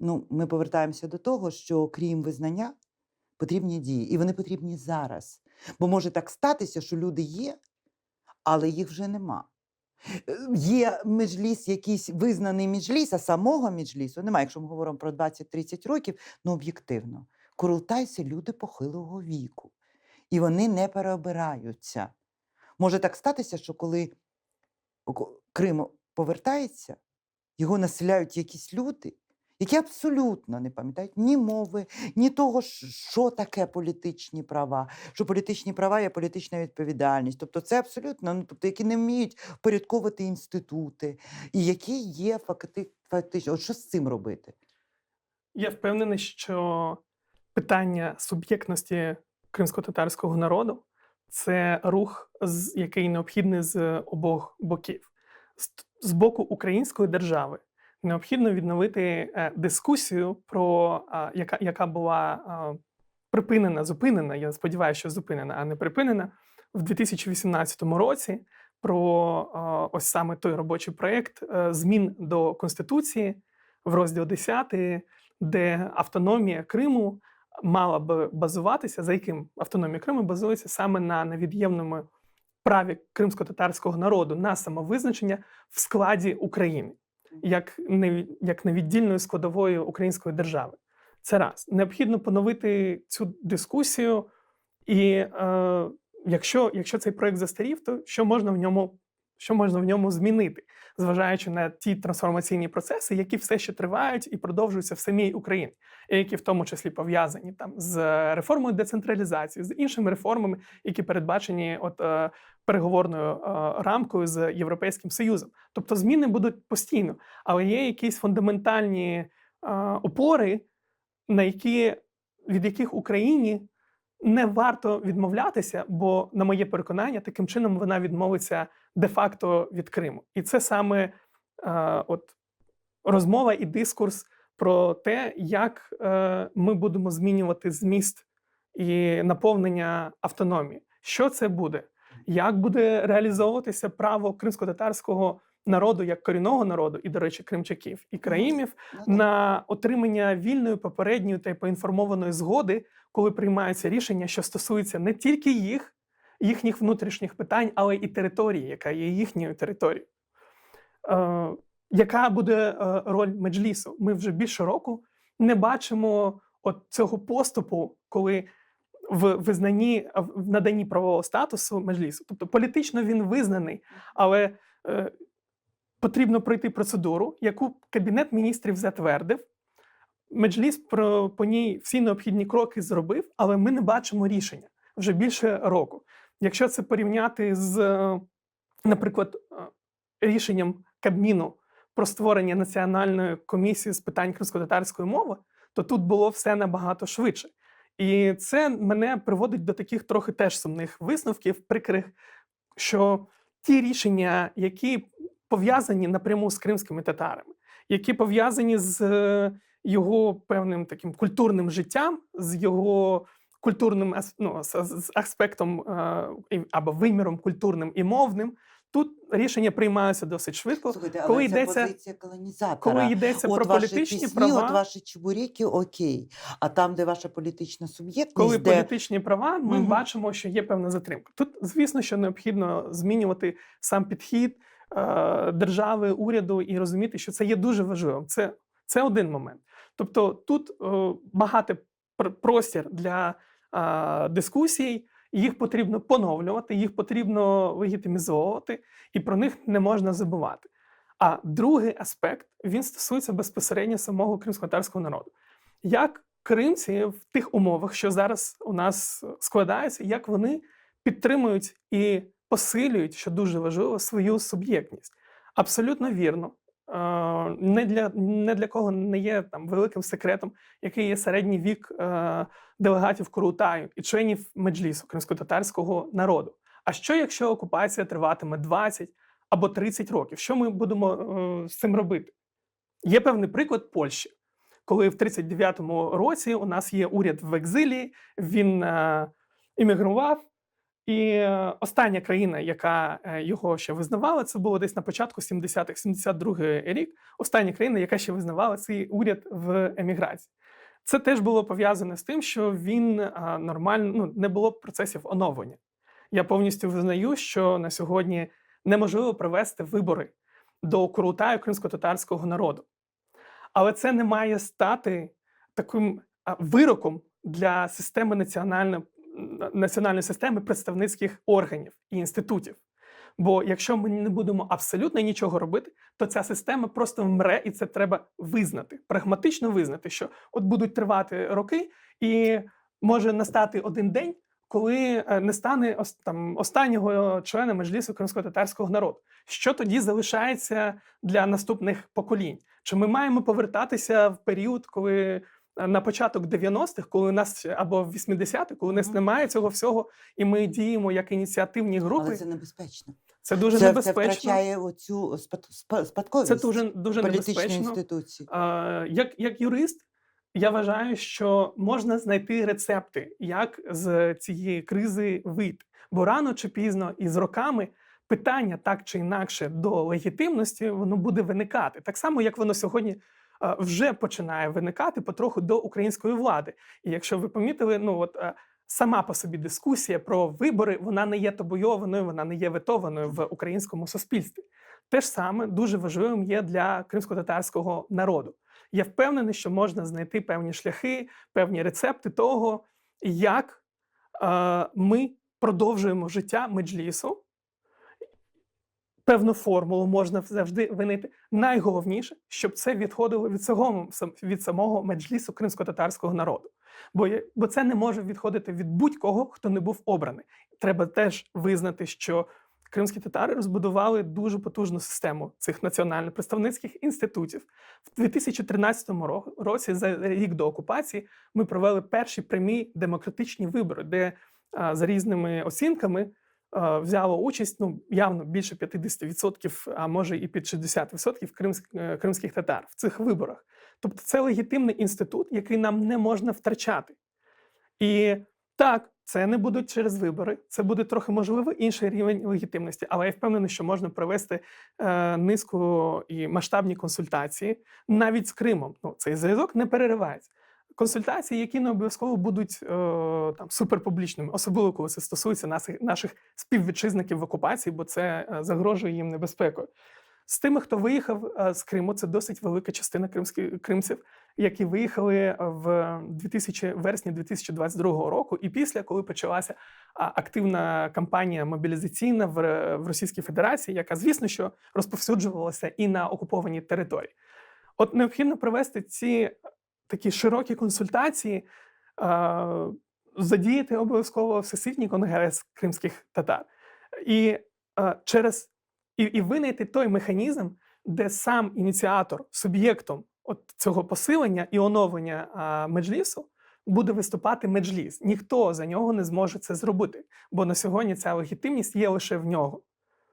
Ну, ми повертаємося до того, що крім визнання, потрібні дії, і вони потрібні зараз. Бо може так статися, що люди є, але їх вже нема. Е, Є меджліс, якийсь визнаний меджліс, а самого меджлісу немає. Якщо ми говоримо про 20-30 років, ну об'єктивно. Курултай люди похилого віку, і вони не переобираються. Може так статися, що коли Крим повертається, його населяють якісь люди, які абсолютно не пам'ятають ні мови, ні того, що таке політичні права, що політичні права є політична відповідальність. Тобто це абсолютно, ну, тобто, які не вміють впорядковувати інститути, і які є факти, фактично. От що з цим робити? Я впевнений, що питання суб'єктності кримсько-татарського народу це рух, який необхідний з обох боків. З боку української держави необхідно відновити е, дискусію, про яка, яка була припинена, зупинена. Я сподіваюся, що зупинена, а не припинена в 2018 році. Про ось саме той робочий проєкт е, змін до конституції в розділ 10, де автономія Криму мала би базуватися, за яким автономія Криму базується саме на невід'ємному праві кримсько-татарського народу на самовизначення в складі України, як, неві- як невіддільної складової української держави. Це раз. Необхідно поновити цю дискусію, і е, якщо, якщо цей проект застарів, то що можна в ньому, що можна в ньому змінити? зважаючи на ті трансформаційні процеси, які все ще тривають і продовжуються в самій Україні, і які в тому числі пов'язані там з реформою децентралізації, з іншими реформами, які передбачені от е, переговорною е, рамкою з Європейським Союзом. Тобто зміни будуть постійно, але є якісь фундаментальні е, опори, на які від яких Україні не варто відмовлятися, бо, на моє переконання, таким чином вона відмовиться де-факто від Криму. І це саме е, от, розмова і дискурс про те, як е, ми будемо змінювати зміст і наповнення автономії. Що це буде? Як буде реалізовуватися право кримсько-татарського народу як корінного народу, і, до речі, кримчаків і країмів Ну, на отримання вільної, попередньої та поінформованої згоди, коли приймаються рішення, що стосуються не тільки їх, їхніх внутрішніх питань, але і території, яка є їхньою територією. Е, яка буде е, роль меджлісу? Ми вже більше року не бачимо от цього поступу, коли в визнанні в наданні правового статусу меджлісу. Тобто політично він визнаний, але е, потрібно пройти процедуру, яку Кабінет міністрів затвердив. Меджліс про по ній всі необхідні кроки зробив, але ми не бачимо рішення вже більше року. Якщо це порівняти з, е, наприклад, е, рішенням Кабміну про створення національної комісії з питань кримсько-татарської мови, то тут було все набагато швидше. І це мене приводить до таких трохи теж сумних висновків, прикрих, що ті рішення, які пов'язані напряму з кримськими татарами, які пов'язані з е, його певним таким культурним життям, з його культурним ну, з, аспектом е, або виміром культурним і мовним. Тут рішення приймаються досить швидко. Слухайте, але коли це йдеться- позиція колонізатора. Коли йдеться от про ваші політичні пісні, права, от ваші чебуріки, окей. А там, де ваша політична суб'єктність, коли де... політичні права, ми Мгм. бачимо, що є певна затримка. Тут, звісно, що необхідно змінювати сам підхід е, держави, уряду і розуміти, що це є дуже важливим. Це, це один момент. Тобто тут е, багато простір для е, дискусій, їх потрібно поновлювати, їх потрібно легітимізовувати, і про них не можна забувати. А другий аспект він стосується безпосередньо самого кримсько-татарського народу. Як кримці в тих умовах, що зараз у нас складається, як вони підтримують і посилюють, що дуже важливо, свою суб'єктність. Абсолютно вірно. Не для, не для кого не є там великим секретом, який є середній вік е, делегатів Курултаю і членів меджлісу кримсько-татарського народу. А що якщо окупація триватиме 20 або 30 років? Що ми будемо е, з цим робити? Є певний приклад Польщі, коли в 39-му році у нас є уряд в екзилі, він е, іммігрував, І е, остання країна, яка е, його ще визнавала, це було десь на початку 70-х, 72-й рік. Остання країна, яка ще визнавала цей уряд в еміграції. Це теж було пов'язане з тим, що він нормально ну, не було процесів оновлення. Я повністю визнаю, що на сьогодні неможливо провести вибори до Курултаю кримсько-татарського народу. Але це не має стати таким вироком для системи національної, національної системи представницьких органів і інститутів. Бо якщо ми не будемо абсолютно нічого робити, то ця система просто вмре, і це треба визнати, прагматично визнати, що от будуть тривати роки, і може настати один день, коли е, не стане там останнього члена меджлісу кримсько-татарського народу. Що тоді залишається для наступних поколінь? Чи ми маємо повертатися в період, коли на початок 90-х, коли у нас або в 80-х, коли у нас немає цього всього, і ми діємо як ініціативні групи? Але це небезпечно. Це дуже це, це небезпечно. втрачає оцю спадковість Це дуже дуже небезпечно. інституції. А, як, як юрист, я вважаю, що можна знайти рецепти, як з цієї кризи вийти. Бо рано чи пізно і з роками питання так чи інакше до легітимності воно буде виникати. Так само, як воно сьогодні вже починає виникати потроху до української влади. І якщо ви помітили, ну от сама по собі дискусія про вибори вона не є табуйованою, вона не є ветованою в українському суспільстві. Те ж саме дуже важливим є для кримсько-татарського народу. Я впевнений, що можна знайти певні шляхи, певні рецепти того, як е, ми продовжуємо життя меджлісу. Певну формулу можна завжди винайти. Найголовніше, щоб це відходило від самого, від самого меджлісу кримсько-татарського народу. Бо, бо це не може відходити від будь-кого, хто не був обраний. Треба теж визнати, що кримські татари розбудували дуже потужну систему цих національно-представницьких інститутів. В 2013 році, за рік до окупації, ми провели перші прямі демократичні вибори, де за різними оцінками взяло участь ну, явно більше 50%, а може і під 60% кримсь- е, кримських татар в цих виборах. Тобто це легітимний інститут, який нам не можна втрачати. І так, це не будуть через вибори, це буде трохи можливо інший рівень легітимності, але я впевнений, що можна провести е, низку і масштабні консультації навіть з Кримом. Ну, цей зв'язок не переривається. Консультації, які не обов'язково будуть е, там суперпублічними, особливо коли це стосується наших, наших співвітчизників в окупації, бо це е, загрожує їм небезпекою. З тими, хто виїхав е, з Криму, це досить велика частина кримських кримців, які виїхали в 2000, вересні 2022 року, і після, коли почалася активна кампанія мобілізаційна в, в Російській Федерації, яка, звісно, що розповсюджувалася і на окупованій території. От необхідно провести ці такі широкі консультації, задіяти обов'язково всесвітній конгрес кримських татар. І через і, і винайти той механізм, де сам ініціатор суб'єктом от цього посилення і оновлення меджлісу буде виступати меджліс. Ніхто за нього не зможе це зробити, бо на сьогодні ця легітимність є лише в нього.